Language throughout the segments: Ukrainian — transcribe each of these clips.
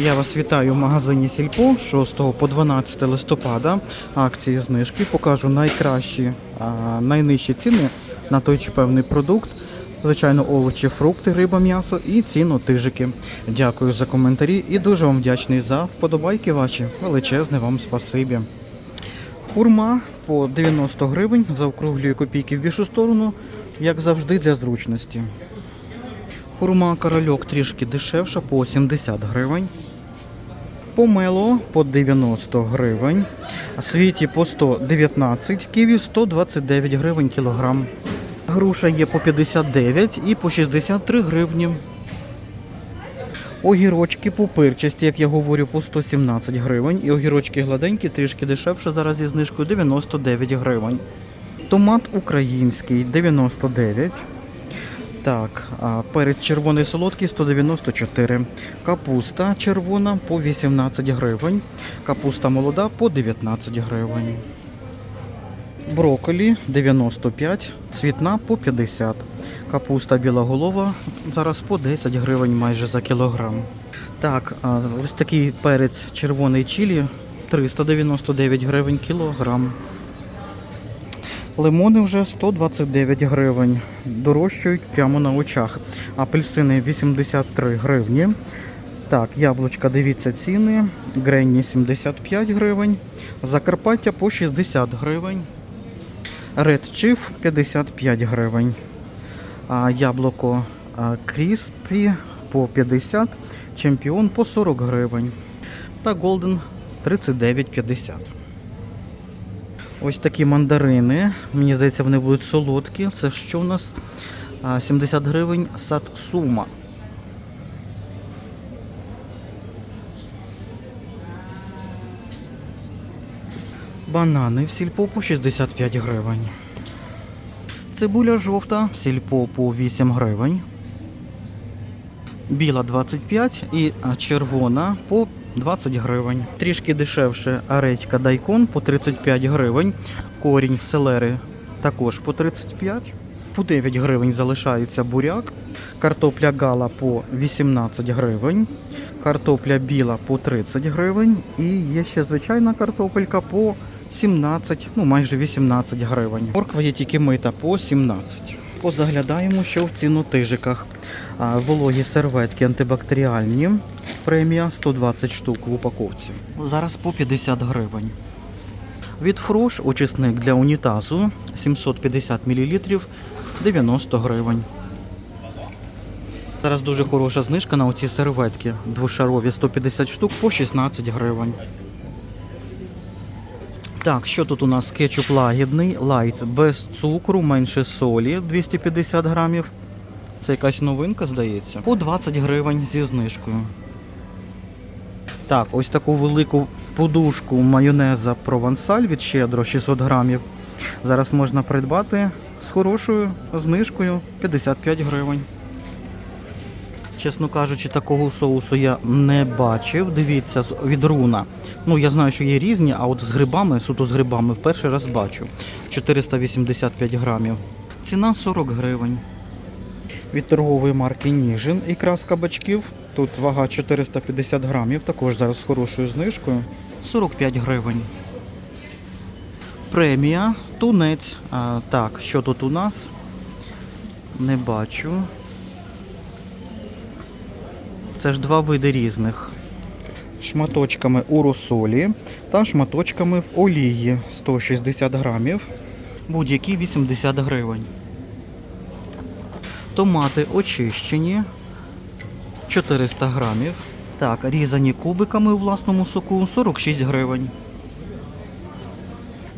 Я вас вітаю в магазині Сільпо 6 по 12 листопада. Акції знижки. Покажу найкращі, найнижчі ціни на той чи певний продукт. Звичайно, овочі, фрукти, риба, м'ясо і ціну тижики. Дякую за коментарі і дуже вам вдячний за вподобайки ваші. Величезне вам спасибі. Хурма по 90 гривень, заокруглюю копійки в більшу сторону, як завжди для зручності. Хурма корольок трішки дешевша по 70 гривень. Помело по 90 гривень. Світі по 119, ківі 129 гривень кілограм. Груша є по 59 і по 63 гривні. Огірочки пупирчасті, як я говорю, по 117 гривень. І огірочки гладенькі, трішки дешевше зараз зі знижкою 99 гривень. Томат український 99. Так, перець червоний солодкий 194. Капуста червона по 18 гривень. Капуста молода по 19 гривень. Брокколі 95, цвітна по 50. Капуста білоголова зараз по 10 гривень майже за кілограм. Так, ось такий перець червоний чилі 399 гривень кілограм. Лимони вже 129 гривень. Дорожчають прямо на очах. Апельсини 83 гривні. Так, яблучка, дивіться ціни. Гренні 75 гривень. Закарпаття по 60 гривень. Red Chief 55 гривень. А яблуко Кріспі по 50, чемпіон по 40 гривень. Та Golden 39,50. Ось такі мандарини. Мені здається, вони будуть солодкі. Це що у нас? 70 гривень сатсума. Банани в сільпо по 65 гривень. Цибуля жовта в сільпо по 8 гривень. Біла 25 і червона по 20 гривень. Трішки дешевше редька дайкон по 35 гривень. Корінь селери також по 35. По 9 гривень залишається буряк. Картопля гала по 18 гривень. Картопля біла по 30 гривень. І є ще звичайна картопелька по 17, ну майже 18 гривень. Морква є тільки мита по 17. Позаглядаємо, що в цінотижиках. Вологі серветки антибактеріальні. Премія 120 штук в упаковці. Зараз по 50 гривень. Від Фрош очисник для унітазу 750 мл 90 гривень. Зараз дуже хороша знижка на оці серветки. Двошарові 150 штук по 16 гривень. Так, що тут у нас? Кетчуп лагідний, лайт без цукру, менше солі 250 грамів. Це якась новинка, здається. По 20 гривень зі знижкою. Так, ось таку велику подушку майонеза провансаль від щедро 600 грамів. Зараз можна придбати з хорошою знижкою 55 гривень. Чесно кажучи, такого соусу я не бачив. Дивіться, від руна. Ну, я знаю, що є різні, а от з грибами, суто з грибами, в перший раз бачу. 485 грамів. Ціна 40 гривень. Від торгової марки Ніжин ікра з кабачків. Тут вага 450 грамів, також зараз з хорошою знижкою. 45 гривень. Премія, тунець. А, так, що тут у нас? Не бачу. Це ж два види різних. Шматочками у розсолі та шматочками в олії 160 грамів. Будь-які 80 гривень. Томати очищені 400 грамів. Так, різані кубиками у власному соку 46 гривень.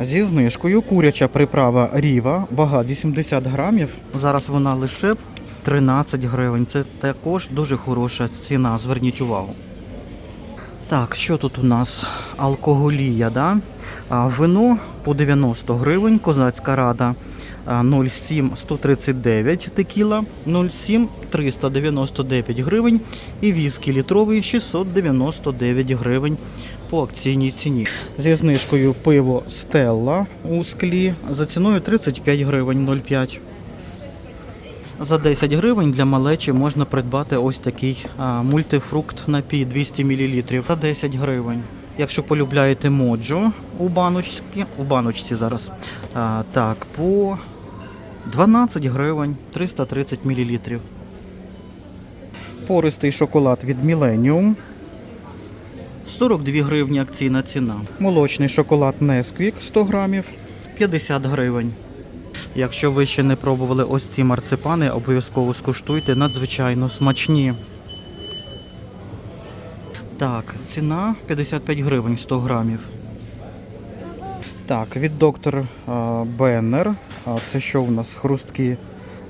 Зі знижкою куряча приправа Ріва, вага 80 грамів. Зараз вона лише 13 гривень. Це також дуже хороша ціна, зверніть увагу. Так, що тут у нас? Алкоголія, да? А, вино по 90 гривень, козацька рада 0,7 139 текіла, 0,7 399 гривень і віскі літровий 699 гривень по акційній ціні. Зі знижкою пиво Стелла у склі за ціною 35 гривень 0,5. За 10 гривень для малечі можна придбати ось такий мультифрукт напій 200 мл за 10 гривень. Якщо полюбляєте моджо у баночці, у баночці зараз, а, так, по 12 гривень 330 мл. Пористий шоколад від Millennium. 42 гривні акційна ціна. Молочний шоколад Nesquik 100 грамів 50 гривень. Якщо ви ще не пробували ось ці марципани, обов'язково скуштуйте, надзвичайно смачні. Так, ціна 55 гривень 100 грамів. Так, від доктор Беннер. Це що у нас? Хрустки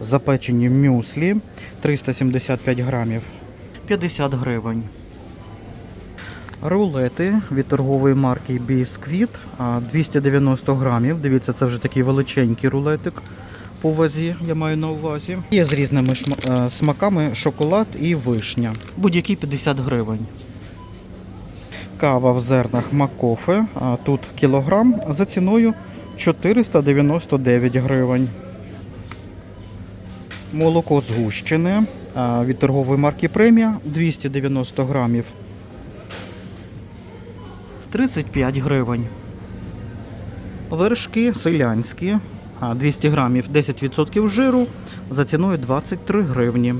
запечені мюслі 375 грамів. 50 гривень. Рулети від торгової марки Бісквіт 290 грамів. Дивіться, це вже такий величенький рулетик по вазі, я маю на увазі. Є з різними е, смаками шоколад і вишня. Будь-які 50 гривень. Кава в зернах Макофе. Тут кілограм за ціною 499 гривень. Молоко згущене від торгової марки Премія 290 грамів. 35 гривень. Вершки селянські, 200 грамів 10% жиру за ціною 23 гривні.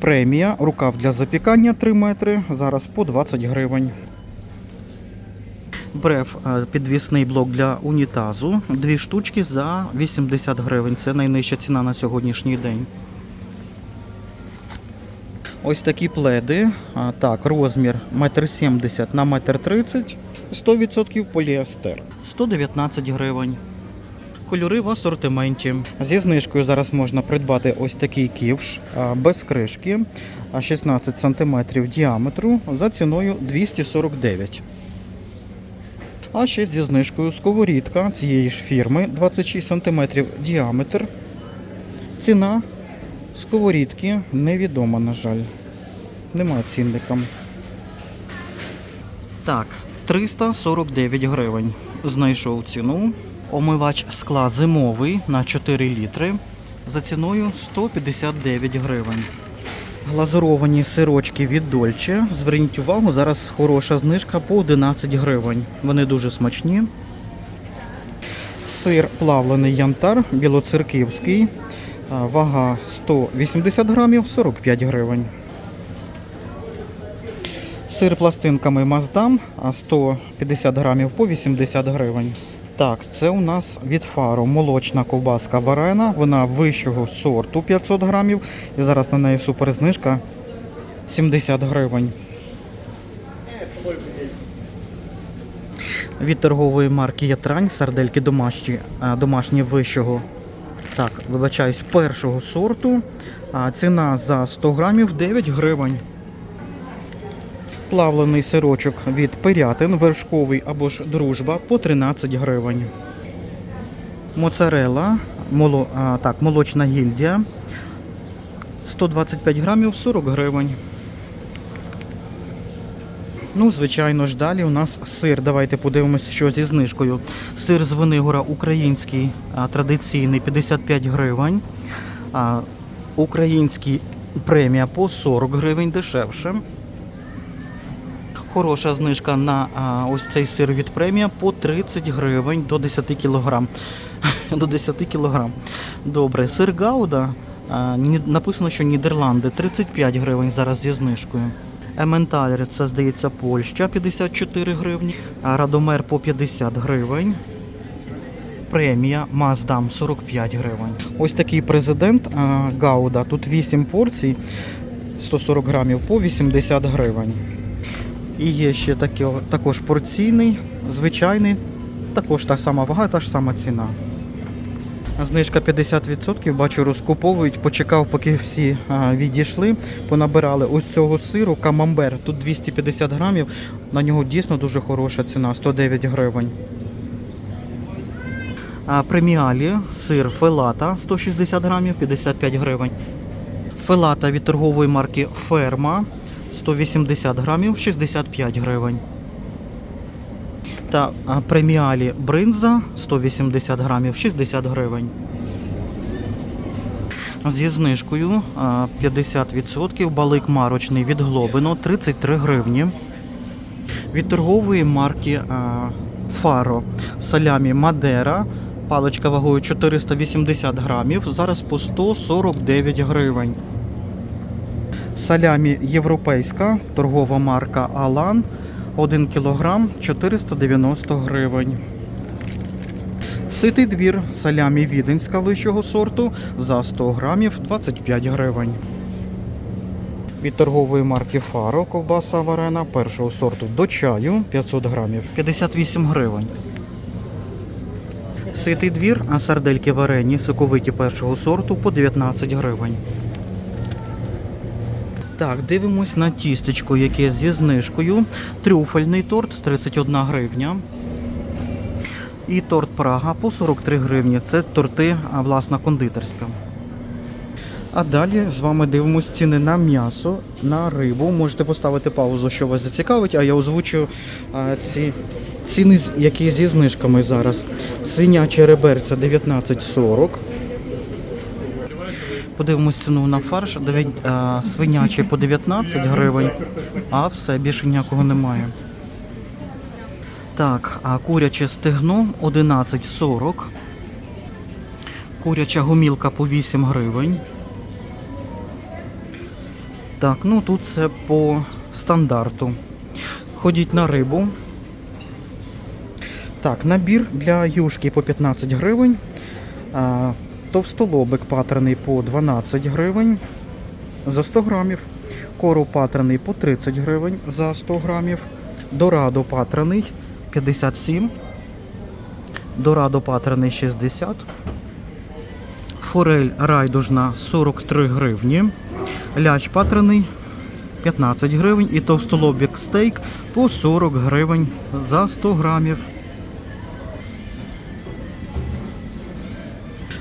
Премія, рукав для запікання 3 метри, зараз по 20 гривень. Бреф е, підвісний блок для унітазу. Дві штучки за 80 гривень. Це найнижча ціна на сьогоднішній день. Ось такі пледи. Так, розмір 1,70 м на 1,30 м, 100% поліестер. 119 гривень. Кольори в асортименті. Зі знижкою зараз можна придбати ось такий ківш без кришки, 16 см діаметру за ціною 249. А ще зі знижкою сковорідка цієї ж фірми 26 см діаметр. Ціна сковорідки невідома, на жаль. Немає цінника. Так, 349 гривень. Знайшов ціну. Омивач скла зимовий на 4 літри за ціною 159 гривень. Глазуровані сирочки від Дольче. Зверніть увагу, зараз хороша знижка по 11 гривень. Вони дуже смачні. Сир плавлений янтар білоцерківський. Вага 180 грамів 45 гривень. Сир пластинками Маздам 150 грамів по 80 гривень. Так, це у нас від фару молочна ковбаска варена. Вона вищого сорту 500 грамів. І зараз на неї суперзнижка 70 гривень. Від торгової марки Ятрань сардельки домашні, домашні вищого. Так, вибачаюсь, першого сорту. Ціна за 100 грамів 9 гривень. Плавлений сирочок від Пирятин, вершковий або ж дружба по 13 гривень. Моцарела, моло, а, так, молочна гільдія 125 грамів 40 гривень. Ну, звичайно ж, далі у нас сир. Давайте подивимося, що зі знижкою. Сир з Винигора український, традиційний 55 гривень. А, український премія по 40 гривень дешевше. Хороша знижка на а, ось цей сир від премія по 30 гривень до 10 кілограм. до 10 кілограм. Добре, сир Гауда. А, написано, що Нідерланди 35 гривень зараз зі знижкою. Ементалер, це здається Польща 54 гривні, Радомер по 50 гривень. Премія Маздам 45 гривень. Ось такий президент а, Гауда. Тут 8 порцій, 140 грамів по 80 гривень. І є ще таке, також порційний, звичайний, також та сама вага, та ж сама ціна. Знижка 50%, бачу, розкуповують. Почекав, поки всі відійшли, понабирали ось цього сиру, камамбер. Тут 250 грамів. На нього дійсно дуже хороша ціна 109 гривень. Преміалі сир фелата 160 грамів 55 гривень. Фелата від торгової марки Ферма 180 грамів 65 гривень. Та преміалі бринза 180 грамів 60 гривень. зі знижкою 50%. Балик марочний від Глобино 33 гривні. Від торгової марки Фаро салямі Мадера. Паличка вагою 480 грамів. Зараз по 149 гривень. Салямі європейська, торгова марка Алан 1 кг 490 гривень. Ситий двір салямі віденська вищого сорту за 100 грамів 25 гривень. Від торгової марки Фаро ковбаса варена першого сорту до чаю 500 грамів 58 гривень. Ситий двір, а сардельки варені соковиті першого сорту по 19 гривень. Так, дивимось на тістечко, яке зі знижкою. Трюфельний торт 31 гривня. І торт Прага по 43 гривні. Це торти, власна кондитерська. А далі з вами дивимось ціни на м'ясо, на рибу. Можете поставити паузу, що вас зацікавить, а я озвучу ці ціни, які зі знижками зараз. Свиняче реберця 19,40. Подивимось ціну на фарш. А, Свинячий по 19 гривень, а все, більше ніякого немає. Так, а куряче стегно 11,40. Куряча гумілка по 8 гривень. Так, ну тут це по стандарту. Ходіть на рибу. Так, набір для юшки по 15 гривень. Товстолобик патрений по 12 гривень за 100 грамів. Кору патрений по 30 гривень за 100 грамів. Дорадо патрений 57. Дорадо патрений 60. Форель райдужна 43 гривні. Ляч патрений 15 гривень і товстолобік стейк по 40 гривень за 100 грамів.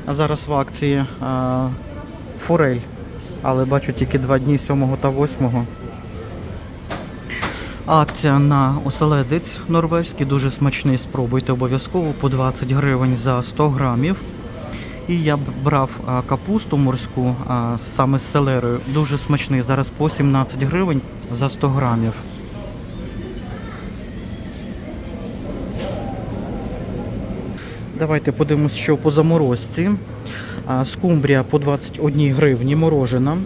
Зараз в акції а, форель, але бачу тільки два дні 7 та 8. Акція на оселедець норвезький, дуже смачний. Спробуйте обов'язково по 20 гривень за 100 грамів. І я брав а, капусту морську а, саме з селерою. Дуже смачний. Зараз по 17 гривень за 100 грамів. Давайте подивимось, що по заморозці. Скумбрія по 21 гривні морожена.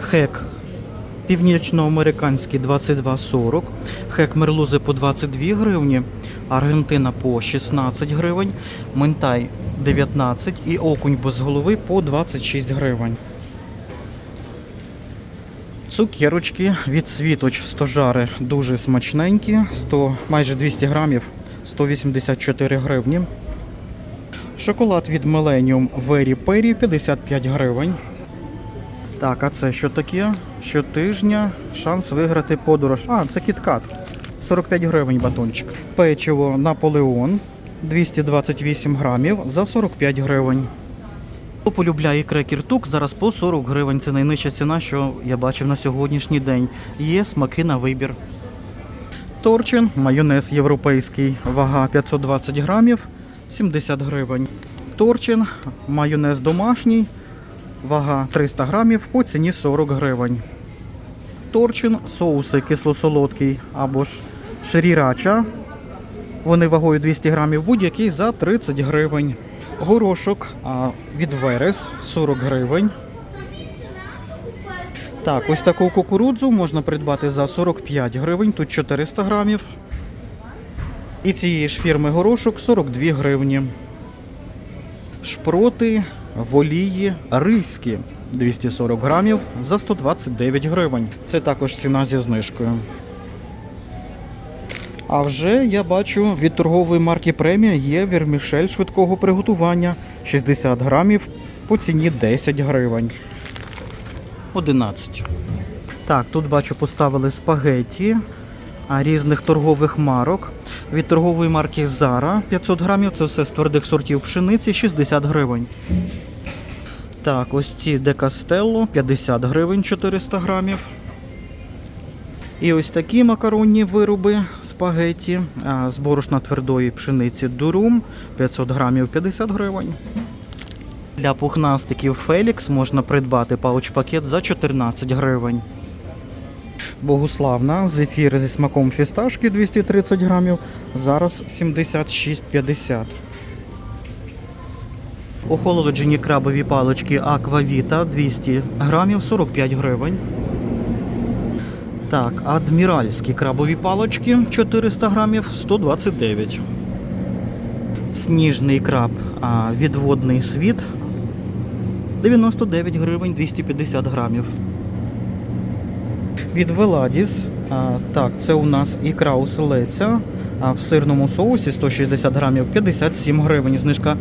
Хек північноамериканський 22,40. Хек мерлузи по 22 гривні. Аргентина по 16 гривень. Ментай 19 і окунь без голови по 26 гривень. Цукерочки від світоч стожари дуже смачненькі, 100, майже 200 грамів, 184 гривні. Шоколад від Millennium Very Perry 55 гривень. Так, а це що таке? Щотижня шанс виграти подорож. А, це кіткат. 45 гривень батончик. Печиво Наполеон 228 грамів за 45 гривень. Полюбляє крекер тук, зараз по 40 гривень. Це найнижча ціна, що я бачив на сьогоднішній день. Є смаки на вибір. Торчин, майонез європейський, вага 520 грамів, 70 гривень. Торчин, майонез домашній, вага 300 грамів по ціні 40 гривень. Торчин, соуси кисло-солодкий або ж шрірача. Вони вагою 200 грамів будь-який за 30 гривень. Горошок від Верес 40 гривень. Так, ось таку кукурудзу можна придбати за 45 гривень, тут 400 грамів. І цієї ж фірми горошок 42 гривні. Шпроти в олії ризькі 240 грамів за 129 гривень. Це також ціна зі знижкою. А вже я бачу від торгової марки Премія є вірмішель швидкого приготування 60 грамів по ціні 10 гривень. 11. Так, тут бачу поставили спагетті різних торгових марок. Від торгової марки Zara 500 грамів. Це все з твердих сортів пшениці 60 гривень. Так, ось ці Де Кастелло 50 гривень 400 грамів. І ось такі макаронні вироби а, з борошна твердої пшениці дурум 500 грамів 50 гривень. Для пухнастиків Фелікс можна придбати пауч-пакет за 14 гривень. Богуславна зефір зі смаком фісташки 230 грамів, зараз 76,50. Охолоджені крабові палички Аквавіта 200 грамів 45 гривень. Так, адміральські крабові палички 400 грамів 129. Сніжний краб відводний світ 99 гривень 250 грамів. Від Веладіс. Так, це у нас ікра оселеця. В сирному соусі 160 грамів 57 гривень, знижка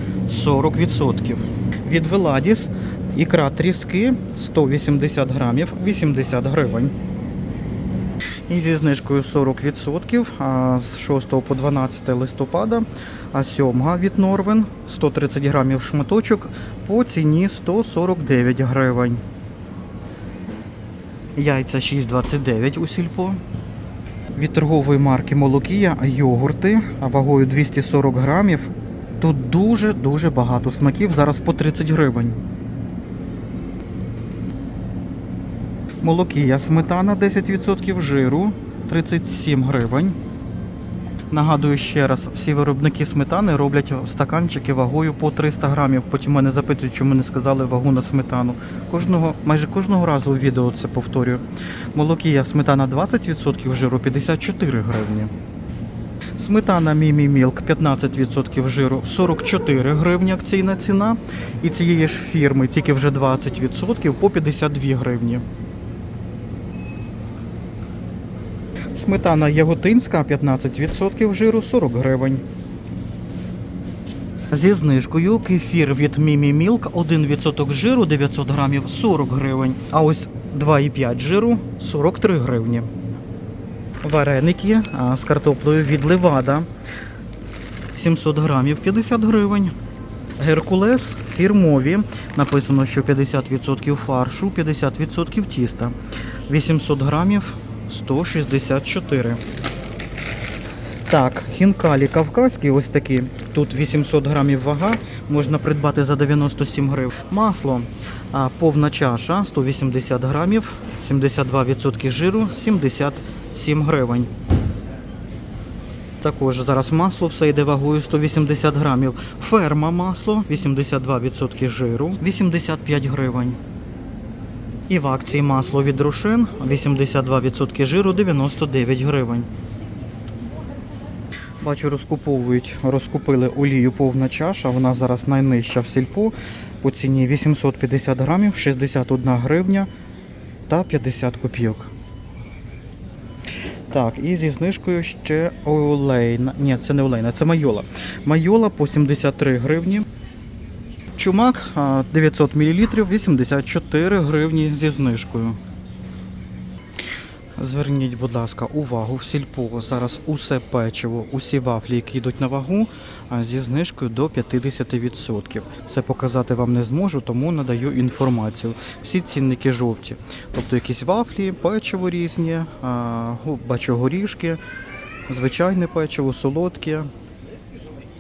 40%. Від Веладіс ікра тріски 180 грамів 80 гривень. І зі знижкою 40% з 6 по 12 листопада. А сьомга від Норвен 130 грамів шматочок по ціні 149 гривень. Яйця 6,29 у сільпо. Від торгової марки Молокія йогурти вагою 240 грамів. Тут дуже-дуже багато смаків, зараз по 30 гривень. Молокія сметана 10% жиру 37 гривень. Нагадую ще раз, всі виробники сметани роблять стаканчики вагою по 300 грамів. Потім мене запитують, чому не сказали вагу на сметану. Кожного, майже кожного разу у відео це повторюю. Молокія сметана 20% жиру 54 гривні. Сметана Мімі Мілк 15% жиру 44 гривні акційна ціна. І цієї ж фірми тільки вже 20% по 52 гривні. Сметана Яготинська 15% жиру 40 гривень. Зі знижкою кефір від Мімі Мілк 1% жиру 900 грамів 40 гривень. А ось 2,5 жиру 43 гривні. Вареники з картоплею від Левада 700 грамів 50 гривень. Геркулес фірмові. Написано, що 50% фаршу, 50% тіста. 800 грамів 164. Так, хінкалі кавказькі, ось такі. Тут 800 грамів вага, можна придбати за 97 гривень. Масло повна чаша 180 грамів, 72% жиру, 77 гривень. Також зараз масло все йде вагою 180 грамів. Ферма масло 82% жиру, 85 гривень. І в акції масло від Рушен 82% жиру 99 гривень. Бачу, розкуповують, розкупили олію повна чаша. Вона зараз найнижча в сільпо по ціні 850 грамів, 61 гривня та 50 копійок. Так, і зі знижкою ще олейна. Ні, це не олейна, це майола. Майола по 73 гривні. Чумак 900 мл 84 гривні зі знижкою. Зверніть, будь ласка, увагу в сільпо. Зараз усе печиво, усі вафлі, які йдуть на вагу, зі знижкою до 50%. Це показати вам не зможу, тому надаю інформацію. Всі цінники жовті. Тобто якісь вафлі, печиво різні, бачу горішки, звичайне печиво, солодке,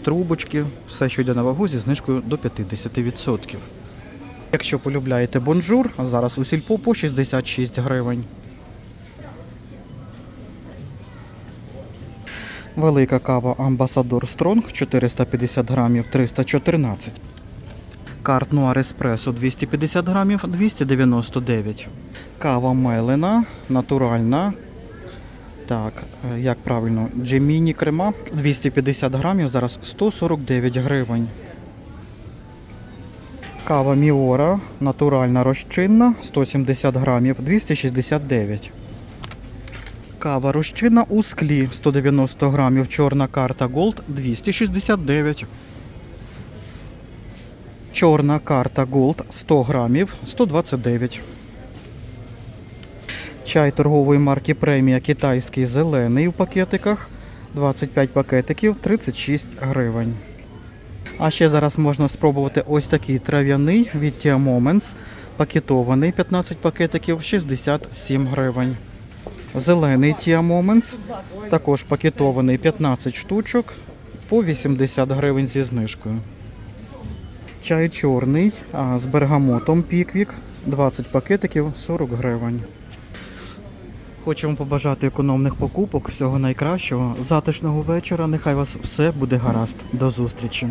трубочки, все, що йде на вагу, зі знижкою до 50%. Якщо полюбляєте бонжур, зараз у сільпо по 66 гривень. Велика кава Амбасадор Стронг 450 грамів 314. Карт Нуар Еспресо 250 грамів 299. Кава Мелена натуральна. Так, е, як правильно, Джеміні крема 250 грамів, зараз 149 гривень. Кава Міора натуральна розчинна 170 грамів 269. Кава розчинна у склі 190 грамів. Чорна карта Gold 269. Чорна карта Gold 100 грамів 129. Чай торгової марки Премія китайський зелений у пакетиках. 25 пакетиків 36 гривень. А ще зараз можна спробувати ось такий трав'яний від Tia Moments. Пакетований 15 пакетиків 67 гривень. Зелений Tia Moments, також пакетований 15 штучок по 80 гривень зі знижкою. Чай чорний а, з бергамотом Піквік, 20 пакетиків 40 гривень. Хочемо побажати економних покупок, всього найкращого, затишного вечора. Нехай вас все буде гаразд. До зустрічі!